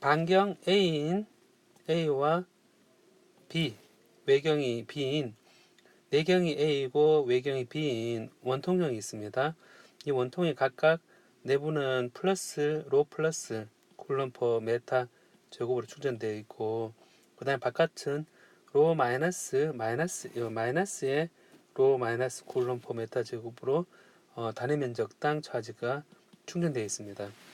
반경 A인 A와 B 외경이 B인 내경이 A이고 외경이 B인 원통형이 있습니다. 이 원통이 각각 내부는 플러스 로 플러스 쿨럼 퍼 메타 제곱으로 충전되어 있고 그 다음에 바깥은 로 마이너스 마이너스 이 마이너스에 로 마이너스 쿨럼 퍼 메타 제곱으로 어, 단위 면적당 차지가 충전되어 있습니다.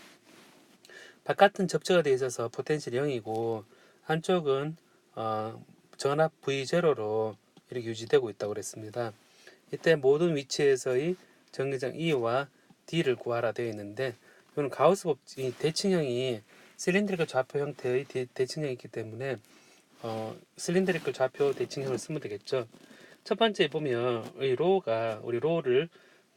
바깥은 접착가 되어 있어서 포텐셜이 0이고 한쪽은 어, 전압 V0로 이렇게 유지되고 있다고 그랬습니다. 이때 모든 위치에서의 전기장 E와 D를 구하라 되어 있는데 이거는 가우스 법칙 대칭형이 실린드리컬 좌표 형태의 대, 대칭형이 있기 때문에 어, 실린드리컬 좌표 대칭형을 쓰면 되겠죠. 첫 번째 보면 이 로가 우리 로를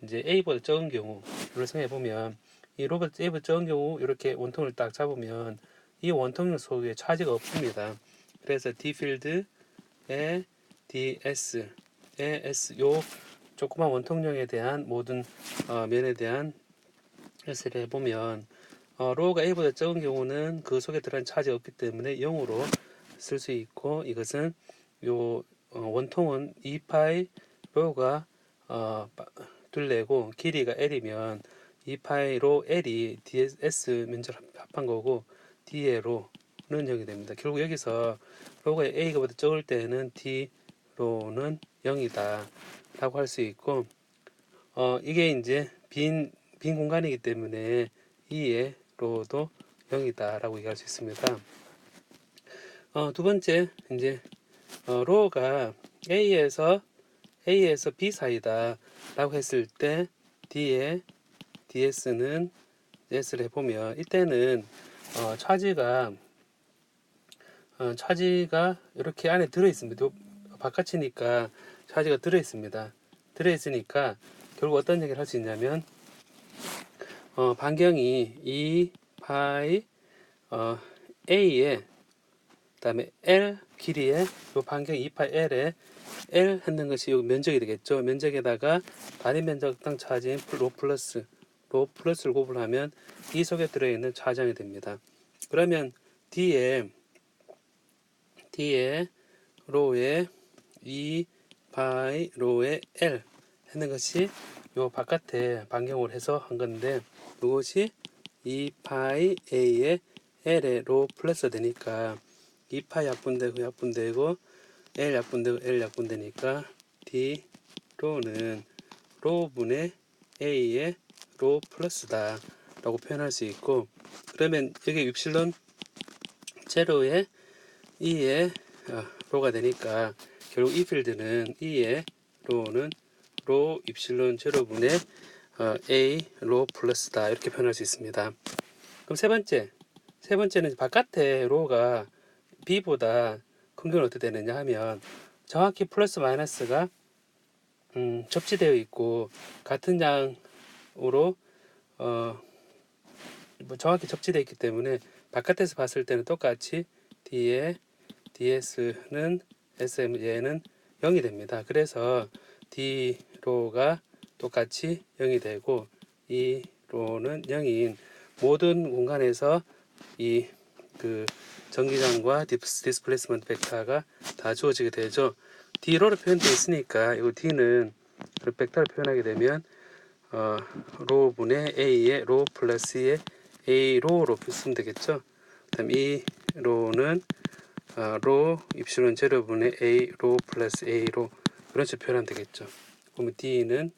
이제 A보다 적은 경우를 생각해 보면 이 로봇 A보다 적은 경우 이렇게 원통을 딱 잡으면 이 원통 속에 차지가 없습니다. 그래서 D 필드에 DS, 에 S 요 조그만 원통령에 대한 모든 어, 면에 대한 S를 해보면 어, 로우가 A보다 적은 경우는 그 속에 들어간 차지가 없기 때문에 0으로 쓸 수 있고 이것은 요 어, 원통은 2파이 로우가 어, 빠- 둘레고 길이가 L이면 2파이로 L이 DS 면적 합한 거고 D의 로는 0이 됩니다. 결국 여기서 로우가 A가 보다 적을 때는 D 로는 0이다 라고 할 수 있고 어, 이게 이제 빈, 빈 공간이기 때문에 2의 로도 0이다 라고 얘기할 수 있습니다. 어, 두 번째 이제 어, 로가 A에서 A에서 B 사이다 라고 했을 때 D의 DS는 S를 해보면 이때는 어, 차지가 어, 차지가 이렇게 안에 들어 있습니다. 요 바깥이니까 차지가 들어 있습니다. 들어 있으니까 결국 어떤 얘기를 할 수 있냐면 어, 반경이 2 파이 어, A에 그다음에 L 길이에 요 반경 2 파이 L에 L 했는 것이 요 면적이 되겠죠. 면적에다가 단위 면적당 차지인 로 플러스 로 플러스를 곱을 이 속에 들어있는 차량이 됩니다. 그러면 D에 D에 로에 2 파이 로에 L 하는 것이 요 바깥에 반경을 해서 한 건데 이것이 2 파이 A에 L에 로 플러스 되니까 2 파이 약분되고 약분되고 L 약분되고 L 약분되니까 D 로는 로분의 A의 로 플러스다 라고 표현할 수 있고 그러면 여기 입실론 제로에 2의 어, 로가 되니까 결국 이 필드는 2의 로는 로 입실론 제로분의 어, A 로 플러스다 이렇게 표현할 수 있습니다. 그럼 세 번째 세 번째는 바깥에 로가 B보다 큰 경우는 어떻게 되느냐 하면 정확히 플러스 마이너스가 음, 접지되어 있고 같은 양 으로 어, 뭐 정확히 접지되어 있기 때문에 바깥에서 봤을 때는 똑같이 D의 DS는 SM 얘는 0이 됩니다. 그래서 D로가 똑같이 0이 되고 이 로는 0인 모든 공간에서 이 그 전기장과 디스- 디스플레이스먼트 벡터가 다 주어지게 되죠. D로로 표현되어 있으니까 이 D는 그 벡터를 표현하게 되면 어, 로분의 A의 로 플러스의 A 로로 쓰면 되겠죠. 그다음 이 로는 어, 로 입술은 제로분의 A 로 플러스 A 로 그런 식으로 표현하면 되겠죠. 그러면 D는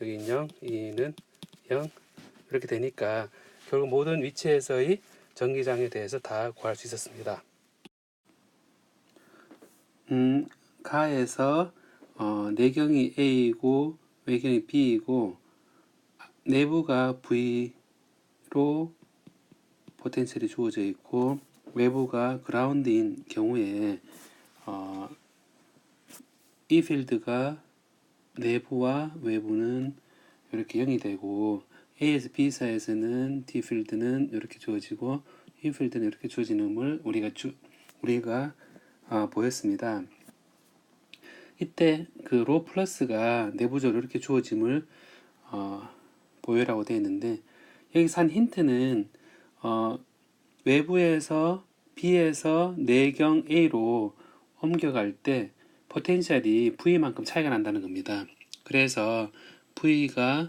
여기 0, E는 0 이렇게 되니까 결국 모든 위치에서의 전기장에 대해서 다 구할 수 있었습니다. 음, 가에서 어, 내경이 A이고 외경이 B이고 내부가 V로 포텐셜이 주어져 있고 외부가 그라운드인 경우에 어, 이 필드가 내부와 외부는 이렇게 0이 되고 A에서 B 사이에서는 D 필드는 이렇게 주어지고 E 필드는 이렇게 주어지는 걸 우리가 주, 우리가 어, 보였습니다. 이때 그 로 플러스가 내부적으로 이렇게 주어짐을 어, 보여라고 되어 있는데 여기서 한 힌트는 어, 외부에서 B에서 내경 A로 옮겨갈 때 포텐셜이 V만큼 차이가 난다는 겁니다. 그래서 V가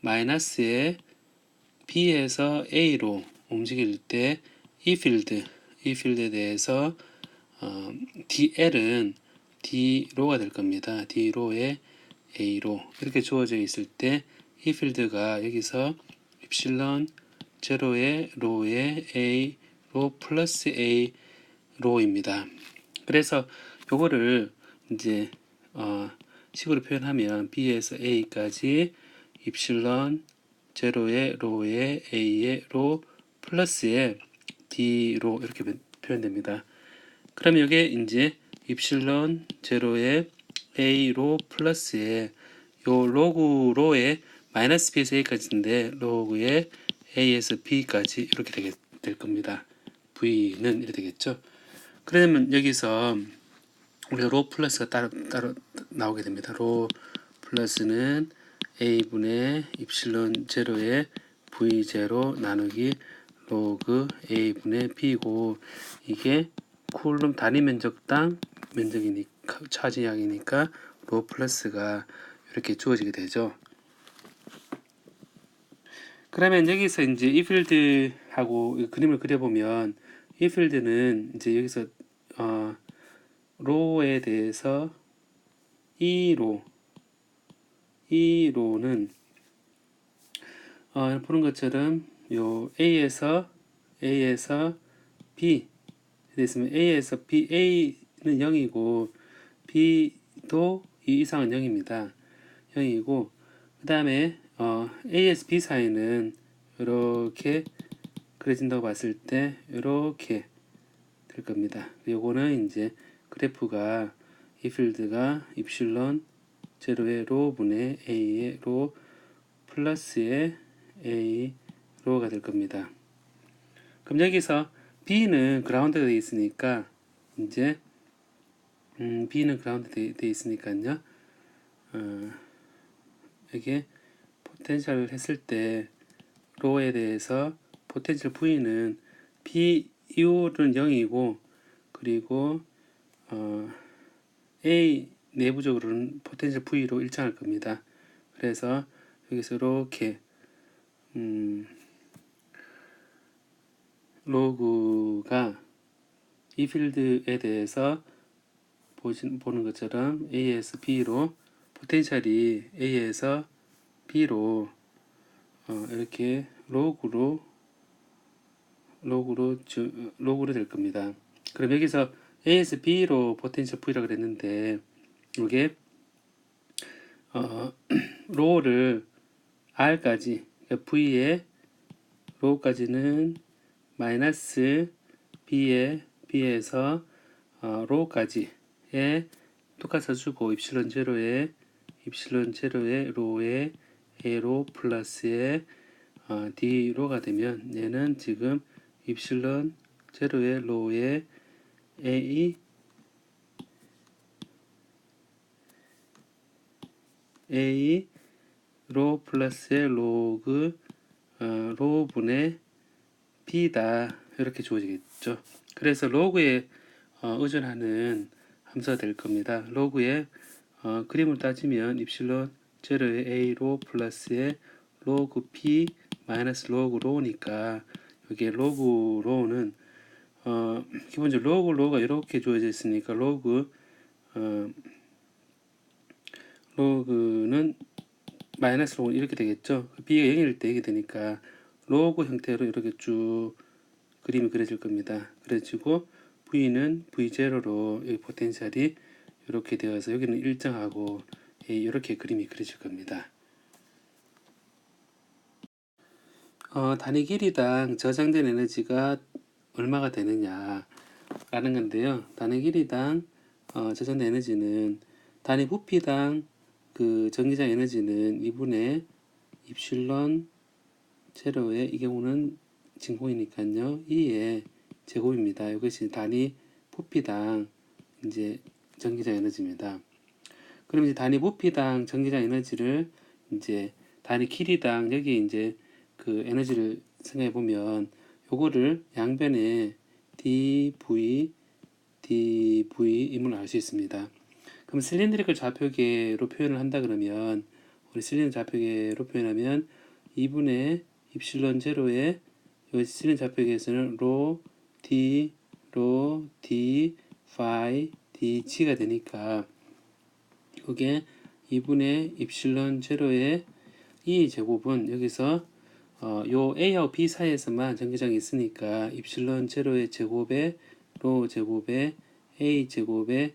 마이너스에 B에서 A로 움직일 때 이 필드, 이 필드에 대해서 어, DL은 D로가 될 겁니다. D로에 A로 이렇게 주어져 있을 때 이 필드가 여기서 입실론 제로의 로에 A 로 플러스 A 로입니다. 그래서 요거를 이제 어, 식으로 표현하면 B에서 A까지 입실론 제로의 로에 A의 로 플러스에 D로 이렇게 표현됩니다. 그러면 이게 이제 입실론 제로의 A로 플러스에 요 로그 로에 마이너스 B에서 A까지인데 로그의 A에서 B까지 이렇게 되게 될 겁니다. V는 이렇게 되겠죠. 그러면 여기서 우리가 로 플러스가 따로 따로 나오게 됩니다. 로 플러스는 a분의 입실론 제로의 v 제로 나누기 로그 a분의 b고 이게 쿨룸 단위 면적당 면적이니까 차지량이니까 로 플러스가 이렇게 주어지게 되죠. 그러면 여기서 이제 이 필드하고 이 그림을 그려보면 이 필드는 이제 여기서 어, 로에 대해서 이 로, 이 로는 어, 보는 것처럼 요 A에서 A에서 B 됐으면 A에서 B A는 0이고 B도 이 이상은 0입니다. 0이고 그 다음에 어, A에서 B 사이는 이렇게 그려진다고 봤을 때 이렇게 될 겁니다. 요거는 이제 그래프가 이 필드가 입실론 제로의 로 분의 a의 로 플러스의 a 로가 될 겁니다. 그럼 여기서 b는 그라운드가 있으니까 이제 음, b는 그라운드 되어 돼 있으니까요. 어, 이게 포텐셜을 했을 때 로에 대해서 포텐셜 v는 b 이율은 0이고 그리고 어, A 내부적으로는 포텐셜 V로 일정할 겁니다. 그래서 여기서 이렇게 음, 로그가 이 필드에 대해서 보신, 보는 것처럼 A에서 B로 포텐셜이 A에서 B로 어, 이렇게 로그로 로그로 주, 로그로 될 겁니다. 그럼 여기서 A에서 B로 포텐셜 V라고 그랬는데 이게 어, 로를 R까지 그러니까 V의 로까지는 마이너스 B의 B에서 어, 로까지에 똑같이 주고 입실론 제로에 입실론 제로에 로에 A로 플러스에 어, D로가 되면 얘는 지금 입실론 제로에 로에 A A 로 플러스의 로그 어, 로분의 B다 이렇게 주어지겠죠. 그래서 로그에 어, 의존하는 함수가 될 겁니다. 로그에 어, 그림을 따지면 입실론 제로의 A 로 플러스의 로그 P 마이너스 로그 로니까 여기에 로그 로는 어, 기본적으로 로그 로가 이렇게 주어져 있으니까 로그 어, 로그는 마이너스 로그 이렇게 되겠죠. b가 0일 때 이게 되니까 로그 형태로 이렇게 쭉 그림이 그려질 겁니다. 그래지고 v는 v0로 여기 포텐셜이 이렇게 되어서 여기는 일정하고 이렇게 그림이 그려질 겁니다. 어, 단위 길이당 저장된 에너지가 얼마가 되느냐 라는 건데요. 단위 길이당 어, 저장된 에너지는 단위 부피당 그 전기장 에너지는 2분의 입실론 제로의 이 경우는 진공이니까요. 2의 제곱입니다. 이것이 단위 부피당 이제 전기장 에너지입니다. 그럼 이제 단위 부피당 전기장 에너지를 이제 단위 길이당 여기 이제 그 에너지를 생각해 보면 요거를 양변에 dv dv임을 알 수 있습니다. 그럼 실린드리컬 좌표계로 표현을 한다 그러면 우리 실린더 좌표계로 표현하면 2분의 입실론 제로의 요 실린더 좌표계에서는 로 d 로 d phi dg가 되니까 이게 2분의 입실론 제로의 이 제곱은 여기서 어, 요 A하고 B 사이에서만 전기장이 있으니까 입실론 제로의 제곱에 로 제곱에 A 제곱에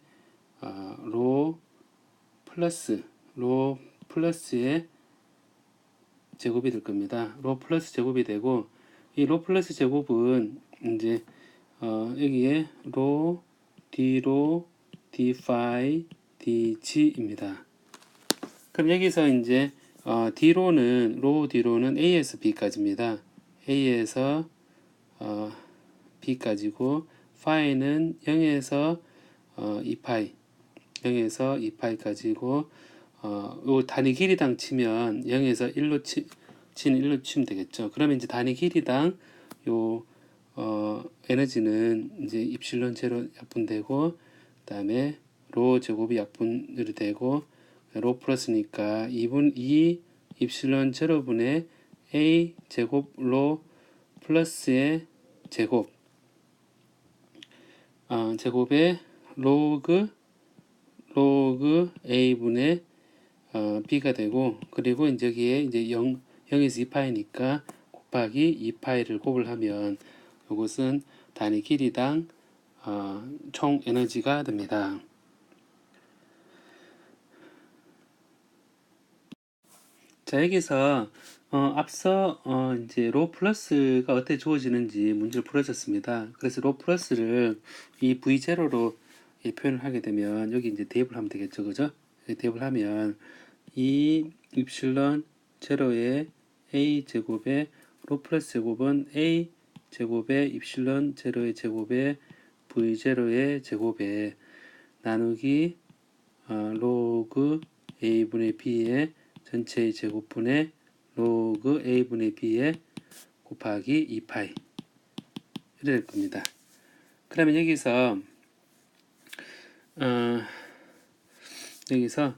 어, 로 플러스 로 플러스의 제곱이 될 겁니다. 로 플러스 제곱이 되고 이 로 플러스 제곱은 이제 어, 여기에 로 D로 D phi DG입니다. 그럼 여기서 이제 어, D로는 로 D로는 A에서 B까지입니다. A에서 어, B까지고 파이는 0에서 어, 2파이 0에서 2파이까지고 어, 요 단위 길이당 치면 0에서 1로 치, 치는 1로 치면 되겠죠. 그러면 이제 단위 길이당 요 어, 에너지는 이제 입실론 제로 약분되고 그다음에 로 제곱이 약분으로 되고 로 플러스니까 2분 2 입실론 제로분의 a 제곱 로 플러스의 제곱 어, 제곱의 로그 로그 a분의 어, b가 되고 그리고 이제 여기에 이제 0 0에서 2파이니까 곱하기 2파이를 곱을 하면 이것은 단위 길이당 어, 총 에너지가 됩니다. 자 여기서 어, 앞서 어, 이제 로 플러스가 어떻게 주어지는지 문제를 풀어줬습니다. 그래서 로 플러스를 이 v0로 표현을 하게 되면 여기 이제 대입을 하면 되겠죠, 그죠? 대입을 하면 이 입실론 제로의 a 제곱의 로 플러스 제곱은 a 제곱의 입실론 제로의 제곱의 v 제로의 제곱에 나누기 어, 로그 a 분의 b의 전체의 제곱분의 로그 a분의 b에 곱하기 2파이 이래 될 겁니다. 그러면 여기서 어, 여기서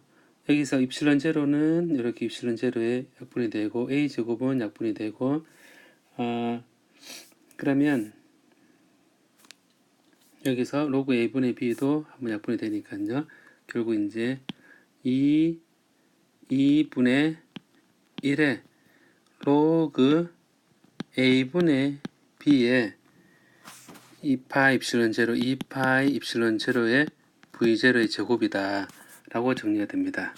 여기서 입실론 제로는 이렇게 입실론 제로에 약분이 되고 a 제곱은 약분이 되고 어, 그러면 여기서 로그 a분의 b도 한번 약분이 되니까요. 결국 이제 2 2분의 1의 로그 a분의 b의 2파 입실론 제로 2파 입실론 제로의 v0의 제곱이다 라고 정리가 됩니다.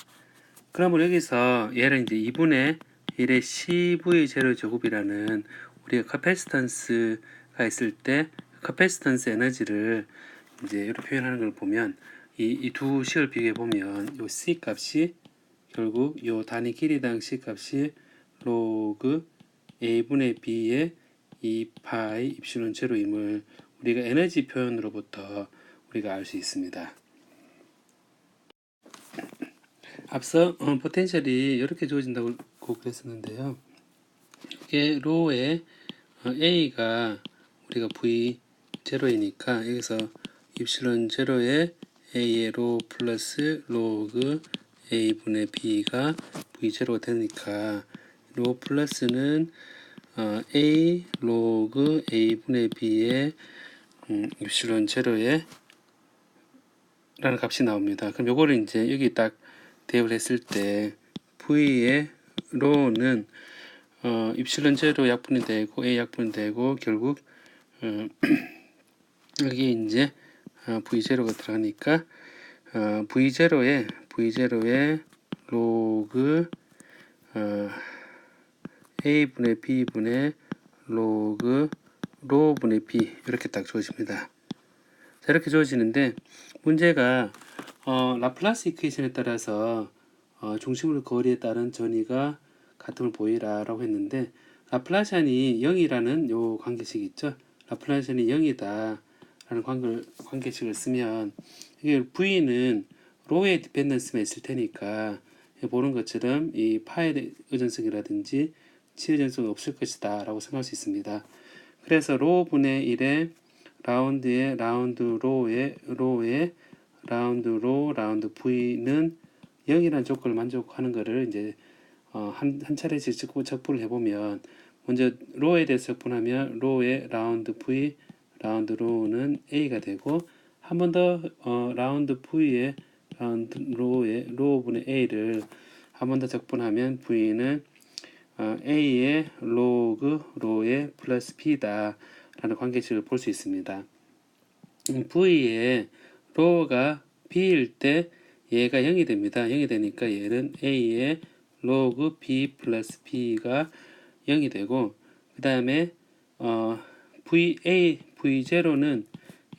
그러면 여기서 얘를 이제 2분의 1의 cv0 제곱이라는 우리가 카패시턴스가 있을 때 카패시턴스 에너지를 이제 이렇게 표현하는 걸 보면 이 두 식을 비교해 보면 요 c 값이 결국 요 단위 길이당 c 값이 로그 a분의 b의 2파이 입실론 제로임을 우리가 에너지 표현으로부터 우리가 알 수 있습니다. 앞서 어, 포텐셜이 이렇게 주어진다고 그랬었는데요. 이게 로의 어, a가 우리가 v 제로이니까 여기서 입실론 제로에 a의 로 플러스 로그 a분의 b가 v0가 되니까 로 플러스는 어, a 로그 a분의 b의 음, 입실론 제로에 라는 값이 나옵니다. 그럼 요거를 이제 여기 딱 대입을 했을 때 v의 로는 어, 입실론 제로 약분이 되고 a 약분이 되고 결국 어, 여기에 이제 어, v0가 들어가니까 어, v0에 v0의 로그 어, a분의 b분의 로그 로분의 b 이렇게 딱 주어집니다. 자, 이렇게 주어지는데 문제가 어, 라플라스 이퀘이션에 따라서 어, 중심으로 거리에 따른 전이가 같음을 보이라 라고 했는데 라플라시안이 0이라는 요 관계식 있죠. 라플라시안이 0이다 라는 관계, 관계식을 쓰면 이게 v는 로의 디펜던스가 있을 테니까 보는 것처럼 이 파의 의존성이라든지 치 의존성은 없을 것이다 라고 생각할 수 있습니다. 그래서 로 분의 1에 라운드의 라운드 로의 로의 라운드 로 라운드 v는 0이라는 조건을 만족하는 거를 이제 어, 한, 한 차례씩 적분을 해보면 먼저 로에 대해서 적분하면 로의 라운드 v 라운드 로는 a가 되고 한 번 더 어, 라운드 라운드 로의 로분의 a를 한 번 더 적분하면 v는 어, a의 로그 로의 플러스 b다 라는 관계식을 볼 수 있습니다. 음, v의 로가 b일 때 얘가 0이 됩니다. 0이 되니까 얘는 a의 로그 b 플러스 b가 0이 되고 그 다음에 어, va v0는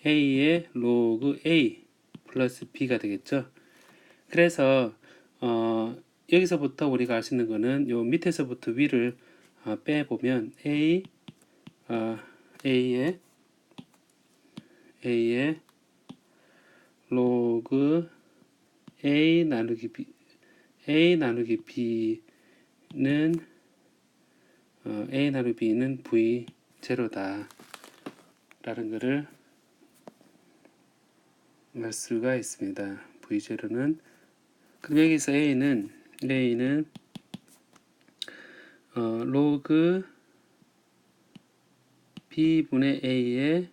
a의 로그 a 플러스 b가 되겠죠. 그래서 어, 여기서부터 우리가 알 수 있는 거는 요 밑에서부터 위를 어, 빼보면 a 어, a의 a의 로그 a 나누기 b a 나누기 b는 어, a 나누기 b는 v 제로다 라는 것을 알 수가 있습니다. v 제로는 그럼 여기서 a는 a는 어, 로그 b분의 a의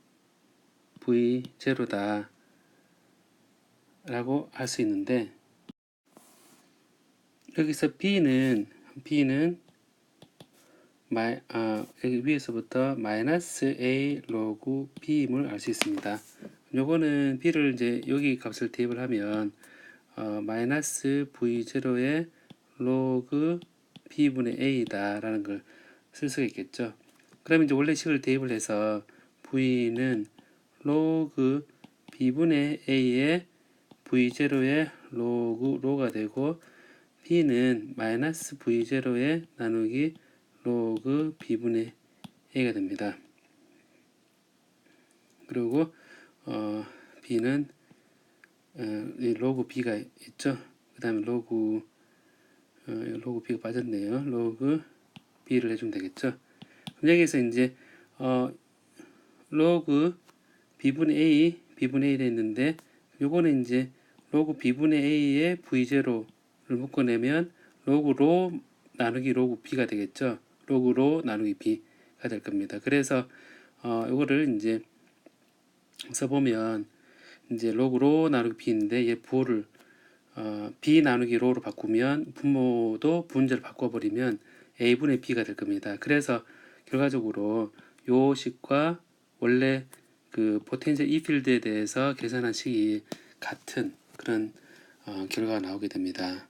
v 제로다 라고 할 수 있는데 여기서 b는 b는 마이, 아, 여기 위에서부터 마이너스 a 로그 b임을 알 수 있습니다. 요거는 b를 이제 여기 값을 대입을 하면 어, 마이너스 v0의 로그 b분의 a다 라는 걸 쓸 수가 있겠죠. 그러면 이제 원래 식을 대입을 해서 v는 로그 b분의 a의 v0의 로그 로가 되고 b는 마이너스 v0의 나누기 로그 b분의 a가 됩니다. 그리고 어, b는 어, 이 로그 b가 있죠. 그 다음에 로그 어, 로그 b가 빠졌네요. 로그 b를 해주면 되겠죠. 그럼 여기서 이제 어, 로그 b분의 a b분의 1이 있는데 요거는 이제 로그 b분의 a의 v0를 묶어내면 로그 로 나누기 로그 b가 되겠죠. 로그 로 나누기 b가 될 겁니다. 그래서 어, 요거를 이제 써보면 이제 로그 로 나누기 b인데 얘 부호를 어, b 나누기 로로 바꾸면 분모도 분자를 바꿔버리면 a분의 b가 될 겁니다. 그래서 결과적으로 요 식과 원래 그 포텐셜 E 필드에 대해서 계산한 식이 같은 그런 어, 결과가 나오게 됩니다.